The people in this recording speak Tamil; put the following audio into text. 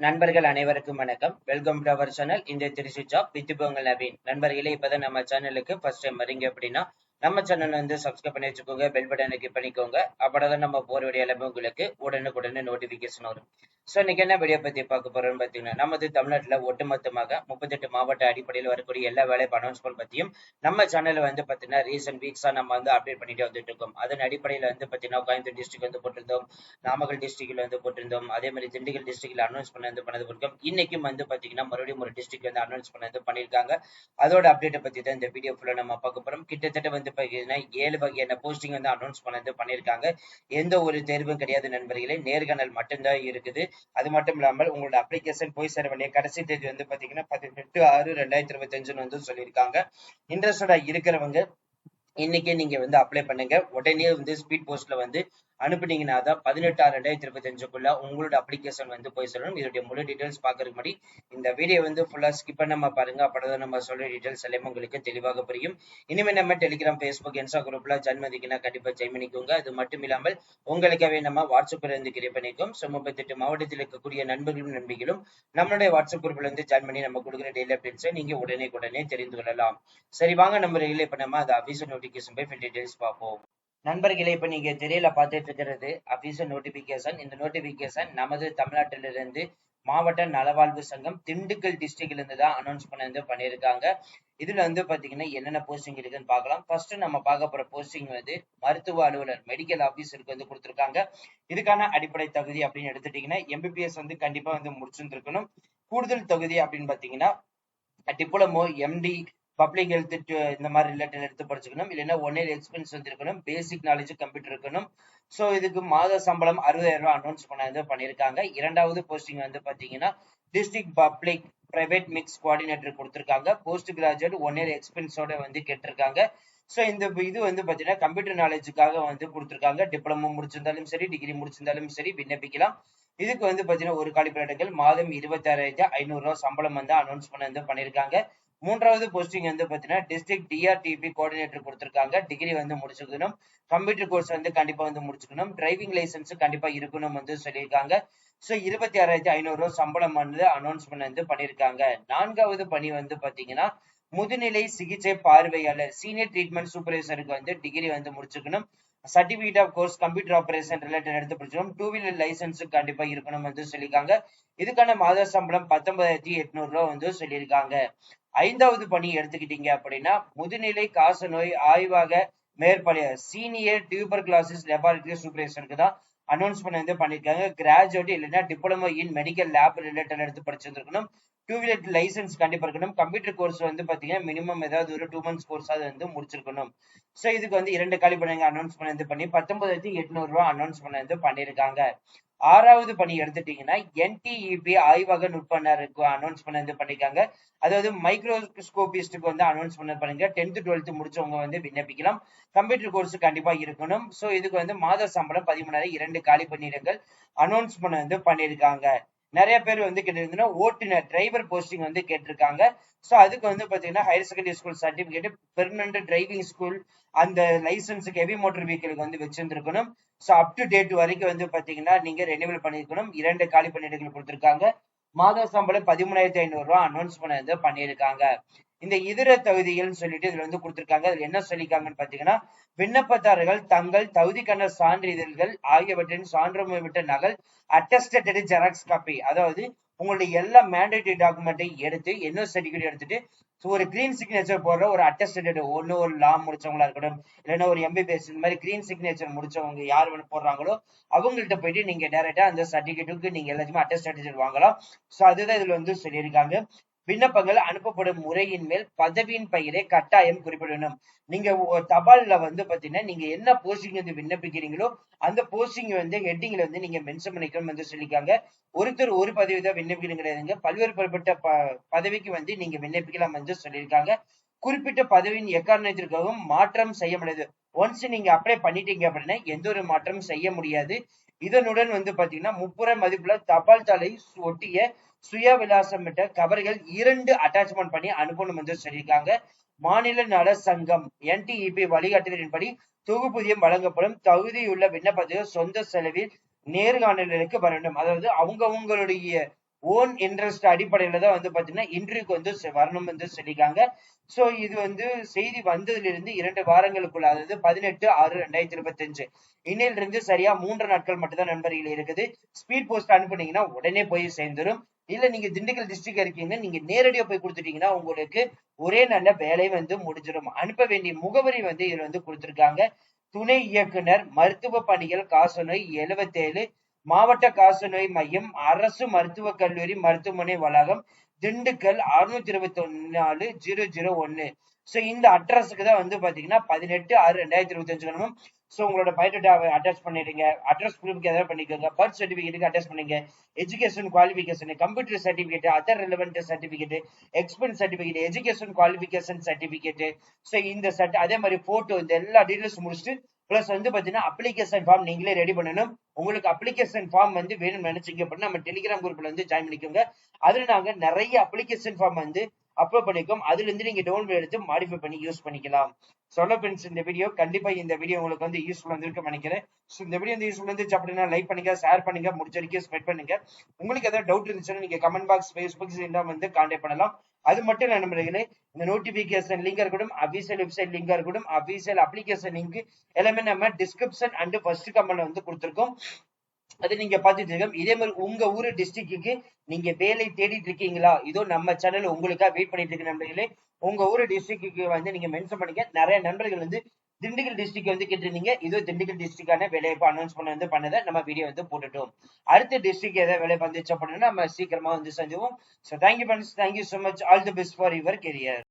நண்பர்கள் அனைவருக்கும் வணக்கம். வெல்கம் டு அவர் சேனல் இந்த திருச்சி ஜாப் வித் உங்கள் நவீன். நண்பர்களே இப்பதான் நம்ம சேனலுக்கு ஃபர்ஸ்ட் டைம் வரீங்க அப்படின்னா நம்ம சேனல் வந்து சப்ஸ்கிரைப் பண்ணி வச்சுக்கோங்க பெல் பட்டனை கிளிக் பண்ணிக்கோங்க. அப்பதான் நம்ம போற வீடியோ எல்லாமே உங்களுக்கு உடனுக்குடனே நோட்டிபிகேஷன் வரும். ஸோ இன்னைக்கு என்ன வீடியோ பத்தி பார்க்க போறோம்னு பார்த்தீங்கன்னா நமது தமிழ்நாட்டில் ஒட்டுமொத்தமாக முப்பத்தெட்டு மாவட்ட அடிப்படையில் வரக்கூடிய எல்லா வேலை அனௌன்ஸ்மெண்ட் பத்தியும் நம்ம சேனல்ல வந்து பார்த்தீங்கன்னா ரீசன்ட் வீக்ஸா நம்ம வந்து அப்டேட் பண்ணிட்டு வந்துட்டு இருக்கோம். அதன் அடிப்படையில் வந்து பார்த்தீங்கன்னா கோயம்புத்தூர் டிஸ்ட்ரிக்ட் வந்து போட்டிருந்தோம் நாமக்கல் டிஸ்ட்ரிக்ட்ல வந்து போட்டிருந்தோம் அதே மாதிரி திண்டுக்கல் டிஸ்ட்ரிக்ட்ல அனௌன்ஸ் பண்ண வந்து பண்ணது இருக்கும் இன்னைக்கும் வந்து பாத்தீங்கன்னா மறுபடியும் ஒரு டிஸ்ட்ரிக்ட் வந்து அனௌன்ஸ் பண்ண வந்து பண்ணிருக்காங்க அதோட அப்டேட்டை பத்தி தான் இந்த வீடியோ ஃபுல்லா நம்ம பார்க்க போறோம். கிட்டத்தட்ட வந்து பாத்தீங்கன்னா ஏழு வகையான போஸ்டிங் வந்து அனௌன்ஸ் பண்ணது பண்ணியிருக்காங்க. எந்த ஒரு தேர்வும் கிடையாது நண்பர்களே. நேர்காணல் மட்டும்தான் இருக்குது. அது மட்டும் இல்லாமல் உங்களோட அப்ளிகேஷன் போய் சேர வேண்டிய கடைசி தேதி வந்து பாத்தீங்கன்னா பதினெட்டு ஆறு ரெண்டாயிரத்தி இருபத்தி அஞ்சுன்னு வந்து சொல்லியிருக்காங்க. இன்ட்ரெஸ்டடா இருக்கிறவங்க இன்னைக்கே நீங்க வந்து அப்ளை பண்ணுங்க. உடனே வந்து ஸ்பீட் போஸ்ட்ல வந்து அனுப்புனீங்கன்னா தான் பதினெட்டு ஆறு ரெண்டாயிரத்தி இருபத்தி அஞ்சுக்குள்ள உங்களோட அப்ளிகேஷன் வந்து போய் சொல்லணும் இதோடைய முழு டீடைல்ஸ் பாக்குறதுக்கு முன்னாடி இந்த வீடியோ வந்து ஃபுல்லா ஸ்கிப் பண்ணாம பாருங்க. அப்பதான் நம்ம சொல்ற டீடைல்ஸ் எல்லாமே உங்களுக்கு தெளிவாக புரியும். இனிமே நம்ம டெலிகிராம் ஃபேஸ்புக் இன்ஸ்டா குரூப்ல ஜாயின் பண்ணிக்கினா கண்டிப்பா ஜெயின் பண்ணிக்கோங்க. அது மட்டும் இல்லாமல் உங்களுக்காகவே நம்ம வாட்ஸ்அப்ல இருந்து கிரியேட் பண்ணிக்கோம் ஸோ முப்பத்தெட்டு மாவட்டத்தில் இருக்கக்கூடிய நண்பர்களும் நண்பிகளும் நம்மளுடைய வாட்ஸ்அப் குரூப்ல இருந்து ஜாயின் பண்ணி நம்ம கொடுக்குற டெய்லி அப்டேட்ஸை நீங்க உடனே உடனே தெரிந்து கொள்ளலாம். சரி வாங்க நம்ம ரெகுலே இப்ப நம்ம அது அபிஷன் நோட்டிபிகேஷன் போய் ஃபில் டீடைல்ஸ் பார்ப்போம். நண்பர்களே இப்ப நீங்க திரையில பார்த்துட்டு இருக்கிறது அபிஷியல் நோட்டிபிகேஷன் இந்த நோட்டிபிகேஷன் நமது தமிழ்நாட்டிலிருந்து மாவட்ட நலவாழ்வு சங்கம் திண்டுக்கல் டிஸ்ட்ரிக்ட்ல இருந்து தான் அனௌன்ஸ் பண்ண வந்து பண்ணியிருக்காங்க. இதுல வந்து பாத்தீங்கன்னா என்னென்ன போஸ்டிங் இருக்குன்னு பார்க்கலாம். ஃபர்ஸ்ட் நம்ம பார்க்க போற போஸ்டிங் வந்து மருத்துவ அலுவலர் மெடிக்கல் ஆபீசருக்கு வந்து கொடுத்துருக்காங்க. இதுக்கான அடிப்படை தகுதி அப்படின்னு எடுத்துட்டீங்கன்னா எம்பிபிஎஸ் வந்து கண்டிப்பா வந்து முடிச்சிருந்துருக்கணும். கூடுதல் தகுதி அப்படின்னு பாத்தீங்கன்னா டிப்ளமோ எம்டி பப்ளிக் ஹெல்த் இந்த மாதிரி ரிலேட்டட் எடுத்து படிச்சுக்கணும். இல்லைன்னா ஒன் இயர் எக்ஸ்பீரியன்ஸ் வந்துருக்கணும். பேசிக் நாலேஜ் கம்ப்யூட்டர் இருக்கணும். ஸோ இதுக்கு மாத சம்பளம் அறுபதாயிரம் ரூபாய் அனௌன்ஸ் பண்ண பண்ணியிருக்காங்க. இரண்டாவது போஸ்டிங் வந்து பாத்தீங்கன்னா district public private mix coordinator கொடுத்துருக்காங்க. போஸ்ட் கிராஜுவேட் ஒன் இயர் எக்ஸ்பீரியன்ஸோட வந்து கேட்டிருக்காங்க. ஸோ இந்த இது வந்து பார்த்தீங்கன்னா கம்ப்யூட்டர் நாலேஜுக்காக வந்து கொடுத்துருக்காங்க. டிப்ளமோ முடிச்சிருந்தாலும் சரி டிகிரி முடிச்சிருந்தாலும் சரி விண்ணப்பிக்கலாம். இதுக்கு வந்து பார்த்தீங்கன்னா ஒரு காலிப்பிடங்கள் மாதம் இருபத்தாறாயிரத்தி ஐநூறு ரூபா சம்பளம் வந்து அனௌன்ஸ் பண்ண வந்து பண்ணியிருக்காங்க. மூன்றாவது போஸ்டிங் வந்து பார்த்தீங்கன்னா டிஸ்ட்ரிக்ட் டிஆர்டிபி கோஆர்டினேட்டர் கொடுத்துருக்காங்க. டிகிரி வந்து முடிச்சுக்கணும். கம்ப்யூட்டர் கோர்ஸ் வந்து கண்டிப்பா வந்து முடிச்சுக்கணும். டிரைவிங் லைசன்ஸ் கண்டிப்பா இருக்கணும் வந்து சொல்லியிருக்காங்க. ஸோ இருபத்தி ஆறாயிரத்தி ஐநூறு ரூபா சம்பளம் வந்து அனௌன்ஸ்மெண்ட் வந்து பண்ணியிருக்காங்க. நான்காவது பணி வந்து பாத்தீங்கன்னா முதுநிலை சிகிச்சை பார்வையாளர் சீனியர் ட்ரீட்மெண்ட் சூப்பர்வைசருக்கு வந்து டிகிரி வந்து முடிச்சுக்கணும். Certificate of course computer operation related எடுத்து படிச்சிடும் டூ வீலர் லைசன்ஸ் கண்டிப்பா இருக்கணும் வந்து சொல்லியிருக்காங்க. இதுக்கான மாத சம்பளம் பத்தொன்பதாயிரத்தி எட்நூறு ரூபா வந்து சொல்லியிருக்காங்க. ஐந்தாவது பணி எடுத்துக்கிட்டீங்க அப்படின்னா முதுநிலை காச நோய் ஆய்வாக மேற்பாளைய சீனியர் டியூபர் கிளாசஸ் லெபார்டரி சூப்பர்வைசருக்கு தான் அனௌன்ஸ் பண்ண வந்து பண்ணியிருக்காங்க. கிராஜுவேட் இல்லைன்னா diploma in medical lab related எடுத்து படிச்சிருந்துருக்கணும். டூ வீலர் லைசன்ஸ் கண்டிப்பா இருக்கணும். கம்ப்யூட்டர் கோர்ஸ் வந்து பாத்தீங்கன்னா மினிமம் ஏதாவது ஒரு டூ மந்த்ஸ் கோர்ஸ் அது வந்து முடிச்சிருக்கணும். ஸோ இதுக்கு வந்து இரண்டு காலிப்பணிங்க அனௌன்ஸ் பண்ண வந்து பண்ணி பத்தொன்பதாயிரத்தி எட்நூறு ரூபாய் அனௌன்ஸ் பண்ண வந்து பண்ணியிருக்காங்க ஆறாவது பணி எடுத்துட்டீங்கன்னா என்டிஇபி ஆய்வக நுட்பனருக்கு அனௌன்ஸ் பண்ண வந்து பண்ணிருக்காங்க. அதாவது மைக்ரோஸ்கோபிஸ்டுக்கு வந்து அனௌன்ஸ் பண்ண பண்ணுங்க டென்த் டுவெல்த் முடிச்சவங்க வந்து விண்ணப்பிக்கலாம். கம்ப்யூட்டர் கோர்ஸ் கண்டிப்பா இருக்கணும். ஸோ இதுக்கு வந்து மாத சம்பளம் பதிமூணாயிரம் இரண்டு காலி பணியிடங்கள் அனௌன்ஸ் பண்ண வந்து பண்ணியிருக்காங்க நிறைய பேர் வந்து கேட்டிருந்தீங்கன்னா ஓட்டுநர் டிரைவர் போஸ்டிங் வந்து கேட்டிருக்காங்க. ஸோ அதுக்கு வந்து பாத்தீங்கன்னா higher secondary school certificate permanent driving school அந்த லைசன்ஸுக்கு ஹெவி மோட்டர் வெஹிக்கிளுக்கு வந்து வச்சிருந்துருக்கணும். ஸோ அப் டு டேட் வரைக்கும் வந்து பாத்தீங்கன்னா நீங்க ரெனிவல் பண்ணிருக்கணும் இரண்டு காலி பணியிடங்கள் கொடுத்துருக்காங்க. மாத சம்பளம் பதிமூணாயிரத்தி ஐநூறு ரூபாய் அனௌன்ஸ் பண்ண வந்து பண்ணியிருக்காங்க. இந்த இதர தகுதிகள்னு சொல்லிட்டு இதுல வந்து கொடுத்திருக்காங்க. அதுல என்ன சொல்லியிருக்காங்கன்னு பாத்தீங்கன்னா விண்ணப்பதாரர்கள் தங்கள் தகுதிக்கான சான்றிதழ்கள் ஆகியவற்றின் சான்று விட்ட நகல் அட்டஸ்டட் ஜெராக்ஸ் காப்பி அதாவது உங்களுடைய எல்லா மேண்டேட்டரி டாக்குமெண்ட்டையும் எடுத்து என்ன சர்டிஃபிகேட் எடுத்துட்டு ஒரு கிரீன் சிக்னேச்சர் போடுற ஒரு அட்டஸ்டட் ஒன்னு ஒரு லா முடிச்சவங்களா இருக்கட்டும் இல்லைன்னா ஒரு எம்பிபிஎஸ் இந்த மாதிரி கிரீன் சிக்னேச்சர் முடிச்சவங்க யார் போடுறாங்களோ அவங்கள்ட்ட போயிட்டு நீங்க டைரக்டா அந்த சர்டிஃபிகேட்டுக்கு நீங்க எல்லாத்தையுமே அட்டஸ்டட் வாங்கலாம். ஸோ அதுதான் இதுல வந்து சொல்லியிருக்காங்க. விண்ணப்பங்கள் அனுப்பப்படும் முறையின் மேல் பதவியின் பெயரை கட்டாயம் குறிப்பிடணும். நீங்க தபால்ல வந்து பாத்தீங்கன்னா நீங்க என்ன போஸ்டிங் வந்து விண்ணப்பிக்கிறீங்களோ அந்த போஸ்டிங் வந்து ஹெட்டிங்ல வந்து நீங்க மென்ஷன் பண்ணிக்கணும் வந்து சொல்லிக்காங்க ஒருத்தர் ஒரு பதவி தான் விண்ணப்பிக்கணும் கிடையாதுங்க. பல்வேறு பல்பட்ட ப பதவிக்கு வந்து நீங்க விண்ணப்பிக்கலாம் என்று சொல்லியிருக்காங்க. குறிப்பிட்ட பதவியின் எக்காரணத்திற்காகவும் மாற்றம் செய்ய முடியாது. ஒன்ஸ் நீங்க அப்ளை பண்ணிட்டீங்க அப்படின்னா எந்த ஒரு மாற்றமும் செய்ய முடியாது. இதனுடன் வந்து பாத்தீங்கன்னா முப்புற மதிப்புல தபால் தலை ஒட்டிய சுய விலாசமிட்ட கவர்கள் இரண்டு அட்டாச்மெண்ட் பண்ணி அனுப்பணும் என்று சொல்லியிருக்காங்க. மாநில நல சங்கம் என்டிஇபி வழிகாட்டுதலின்படி தொகுப்பூதியம் வழங்கப்படும். தகுதியுள்ள விண்ணப்பத்தை சொந்த செலவில் நேர்காணலுக்கு வர வேண்டும் அதாவது அவங்க அவங்களுடைய ஓன் இன்ட்ரெஸ்ட் அடிப்படையில தான் வந்து பாத்தீங்கன்னா இன்டர்வியூக்கு வந்து வரணும் வந்து சொல்லியிருக்காங்க. சோ இது வந்து செய்தி வந்ததுல இருந்து இரண்டு வாரங்களுக்குள்ள அதாவது பதினெட்டு ஆறு ரெண்டாயிரத்தி இருபத்தி அஞ்சு இன்னையில இருந்து சரியா மூன்று நாட்கள் மட்டும்தான் நண்பர்கள் இருக்குது. ஸ்பீட் போஸ்ட் அனுப்புனீங்கன்னா உடனே போய் சேர்ந்துரும். இல்ல நீங்க திண்டுக்கல் டிஸ்ட்ரிக்ட் இருக்கீங்க நீங்க நேரடியா போய் கொடுத்துட்டீங்கன்னா உங்களுக்கு ஒரே நல்ல வேலை வந்து முடிஞ்சிடும் அனுப்ப வேண்டிய முகவரி வந்து இதுல வந்து கொடுத்திருக்காங்க. துணை இயக்குனர் மருத்துவ பணிகள் காசநோய் எழுபத்தேழு மாவட்ட காசநோய் மையம் அரசு மருத்துவக் கல்லூரி மருத்துவமனை வளாகம் திண்டுக்கல் அறுநூத்தி இருபத்தி நாலு ஜீரோ ஜீரோ ஒன்னு. ஸோ இந்த அட்ரஸுக்கு தான் வந்து பாத்தீங்கன்னா பதினெட்டு ஆறு ரெண்டாயிரத்தி இருபத்தி அஞ்சு வேணும் சோ உங்களோட பயோடேட்டாவை அட்டாச் பண்ணிடுங்க. அட்ரஸ் ப்ரூஃப்க்கு ஏதாவது பண்ணிக்கோங்க. பர்த் சர்டிஃபிகேட்டுக்கு அட்டாச் பண்ணுங்க. Education qualification computer certificate other relevant certificate expense certificate education qualification certificate so இந்த சர்ட் அதே மாதிரி போட்டோ இந்த எல்லா டீடைல்ஸ் முடிச்சுட்டு ப்ளஸ் வந்து பாத்தீங்கன்னா அப்ளிகேஷன் ஃபார்ம் நீங்களே ரெடி பண்ணணும். உங்களுக்கு அப்ளிகேஷன் ஃபார்ம் வந்து வேணும்னு நினைச்சீங்க அப்படின்னா நம்ம டெலிகிராம் குரூப்ல வந்து ஜாயின் பண்ணிக்கோங்க. அதுல நாங்க நிறைய அப்ளிகேஷன் ஃபார்ம் வந்து அப்லோட் பண்ணிக்கோம் அதுல இருந்து நீங்க டவுன்லோட் எடுத்து மாடிஃபை பண்ணி யூஸ் பண்ணிக்கலாம். சொல்ல ஃப்ரெண்ட்ஸ் இந்த வீடியோ கண்டிப்பா இந்த வீடியோ உங்களுக்கு வந்து யூஸ்ஃபுல் வந்திருக்கும் நினைக்கிறேன். ஸோ இந்த வீடியோ வந்து யூஸ்ஃபுல் இருந்துச்சு அப்படின்னா லைக் பண்ணுங்க ஷேர் பண்ணுங்க முடிச்ச வரைக்கும் ஸ்ப்ரெட் பண்ணுங்க. உங்களுக்கு ஏதாவது டவுட் இருந்துச்சுன்னா நீங்க கமெண்ட் பாக்ஸ் ஃபேஸ்புக் வந்து கான்டாக்ட் பண்ணலாம். அது மட்டும் நான் நண்பர்களே இந்த நோட்டிபிகேஷன் லிங்கா இருக்கட்டும் அபிஷியல் வெப்சைட் லிங்கா இருக்கட்டும் அபிஷியல் அப்ளிகேஷன் லிங்க் எல்லாமே நம்ம டிஸ்கிரிப்ஷன் அண்ட் ஃபர்ஸ்ட் கமெண்ட்ல வந்து கொடுத்துருக்கோம். அது நீங்க பாத்துட்டு இருக்கோம். இதே மாதிரி உங்க ஊரு டிஸ்ட்ரிக்ட்டுக்கு நீங்க வேலை தேடிட்டு இருக்கீங்களா? இதோ நம்ம சேனல் உங்களுக்காக வெயிட் பண்ணிட்டு இருக்க நண்பர்களே. உங்க ஊரு டிஸ்ட்ரிக்ட்டுக்கு வந்து நீங்க மென்ஷன் பண்ணிக்க. நிறைய நண்பர்கள் வந்து திண்டுக்கல் டிஸ்ட்ரிக்ட் வந்து கேட்டிருந்தீங்க. இதோ திண்டுக்கல் டிஸ்ட்ரிக்டான வேலைவாய்ப்பு அனௌன்ஸ் பண்ண வந்து பண்ணதை நம்ம வீடியோ வந்து போட்டுட்டோம். அடுத்த டிஸ்ட்ரிக்ட் ஏதாவது வேலை வந்துச்சு அப்படின்னா நம்ம சீக்கிரமா வந்து செஞ்சுவோம் so thank you friends thank you so much all the best for your career